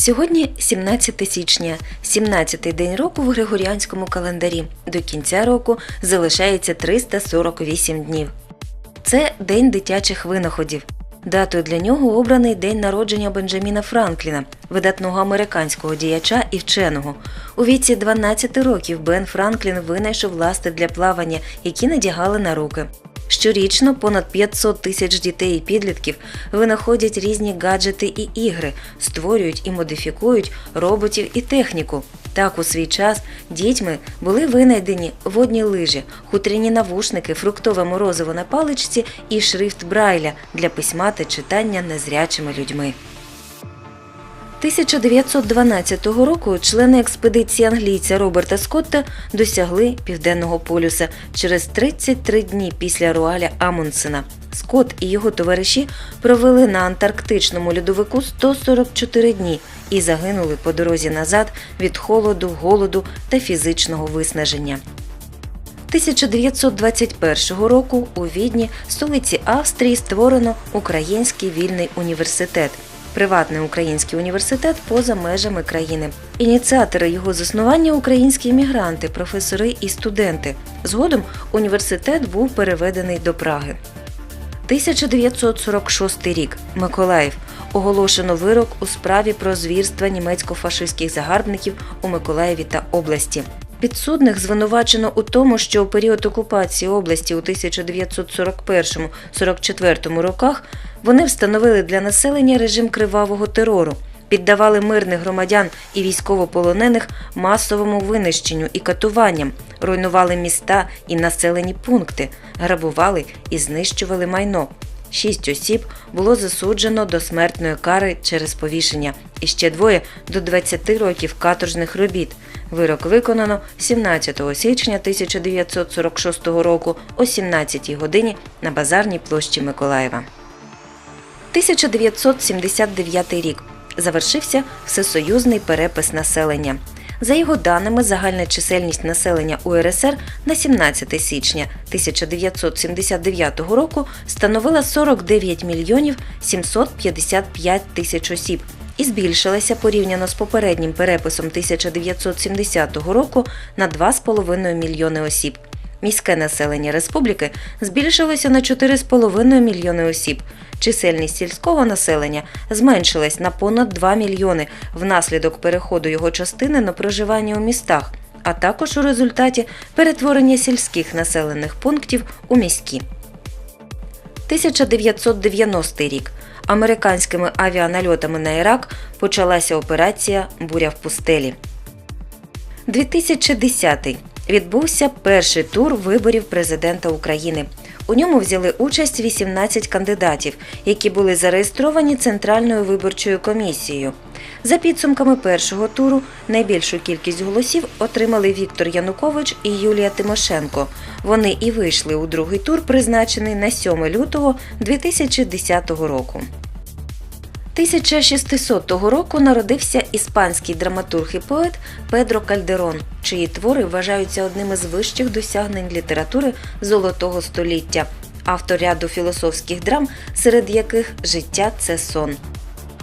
Сьогодні 17 січня, 17-й день року в Григоріанському календарі. До кінця року залишається 348 днів. Це День дитячих винаходів. Датою для нього обраний день народження Бенджаміна Франкліна, видатного американського діяча і вченого. У віці 12 років Бен Франклін винайшов ласти для плавання, які надягали на руки. Щорічно понад 500 тисяч дітей і підлітків винаходять різні гаджети і ігри, створюють і модифікують роботів і техніку. Так у свій час дітьми були винайдені водні лижі, хутряні навушники, фруктове морозиво на паличці і шрифт Брайля для письма та читання незрячими людьми. 1912 року члени експедиції англійця Роберта Скотта досягли південного полюса через 33 дні після Руаля Амундсена. Скотт і його товариші провели на антарктичному льодовику 144 дні і загинули по дорозі назад від холоду, голоду та фізичного виснаження. 1921 року у Відні, столиці Австрії, створено Український вільний університет. Приватний український університет поза межами країни. Ініціатори його заснування українські іммігранти, професори і студенти. Згодом університет був переведений до Праги. 1946 рік. Миколаїв. Оголошено вирок у справі про звірства німецько-фашистських загарбників у Миколаєві та області. Підсудних звинувачено у тому, що у період окупації області у 1941-44 роках вони встановили для населення режим кривавого терору, піддавали мирних громадян і військовополонених масовому винищенню і катуванням, руйнували міста і населені пункти, грабували і знищували майно. Шість осіб було засуджено до смертної кари через повішення, і ще двоє до 20 років каторжних робіт. Вирок виконано 17 січня 1946 року о 17 годині на базарній площі Миколаєва. 1979 рік завершився всесоюзний перепис населення. За його даними, загальна чисельність населення УРСР на 17 січня 1979 року становила 49 мільйонів 755 тисяч осіб і збільшилася порівняно з попереднім переписом 1970 року на 2,5 мільйони осіб. Міське населення республіки збільшилося на 4,5 мільйони осіб. Чисельність сільського населення зменшилась на понад 2 мільйони внаслідок переходу його частини на проживання у містах, а також у результаті перетворення сільських населених пунктів у міські. 1990 рік. Американськими авіанальотами на Ірак почалася операція Буря в пустелі. 2010 відбувся перший тур виборів президента України. У ньому взяли участь 18 кандидатів, які були зареєстровані Центральною виборчою комісією. За підсумками першого туру найбільшу кількість голосів отримали Віктор Янукович і Юлія Тимошенко. Вони і вийшли у другий тур, призначений на 7 лютого 2010 року. 1600 року народився іспанський драматург і поет Педро Кальдерон, чиї твори вважаються одним із вищих досягнень літератури золотого століття, автор ряду філософських драм, серед яких життя це сон.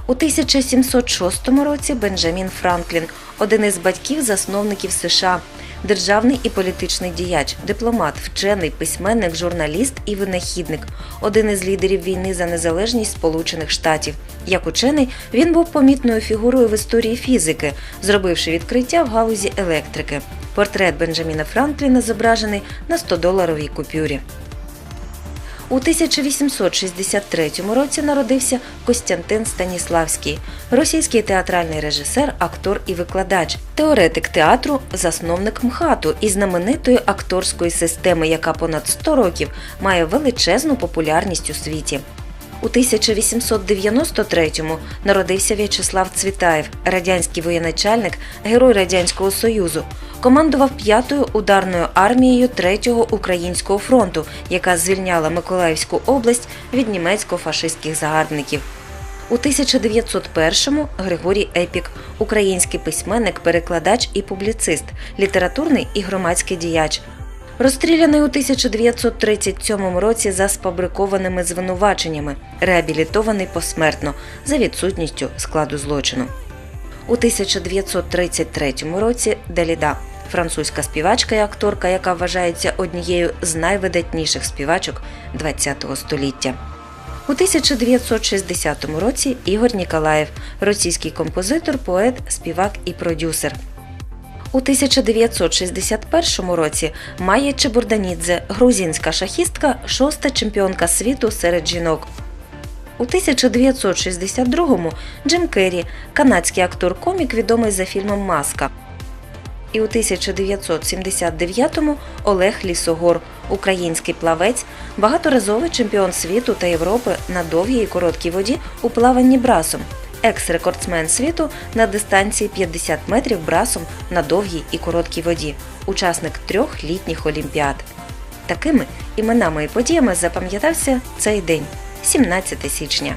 У 1706 році Бенджамін Франклін, один із батьків-засновників США, державний і політичний діяч, дипломат, вчений, письменник, журналіст і винахідник, один із лідерів війни за незалежність Сполучених Штатів. Як учений, він був помітною фігурою в історії фізики, зробивши відкриття в галузі електрики. Портрет Бенджаміна Франкліна зображений на 100-доларовій купюрі. У 1863 році народився Костянтин Станіславський, російський театральний режисер, актор і викладач, теоретик театру, засновник МХАТу і знаменитої акторської системи, яка понад 100 років має величезну популярність у світі. У 1893-му народився В'ячеслав Цвітаєв, радянський воєначальник, герой Радянського Союзу. Командував п'ятою ударною армією Третього українського фронту, яка звільняла Миколаївську область від німецько-фашистських загарбників. У 1901-му Григорій Епік, український письменник, перекладач і публіцист, літературний і громадський діяч. Розстріляний у 1937 році за сфабрикованими звинуваченнями, реабілітований посмертно за відсутністю складу злочину. У 1933 році Деліда, французька співачка і акторка, яка вважається однією з найвидатніших співачок ХХ століття. У 1960 році Ігор Ніколаєв, російський композитор, поет, співак і продюсер. У 1961 році Майя Чебурданідзе, грузинська шахістка, шоста чемпіонка світу серед жінок. У 1962-му Джим Керрі, канадський актор-комік, відомий за фільмом Маска. І у 1979-му Олег Лісогор, український плавець, багаторазовий чемпіон світу та Європи на довгій і короткій воді у плаванні брасом, екс-рекордсмен світу на дистанції 50 метрів брасом на довгій і короткій воді, учасник трьох літніх олімпіад. Такими іменами і подіями запам'ятався цей день, 17 січня.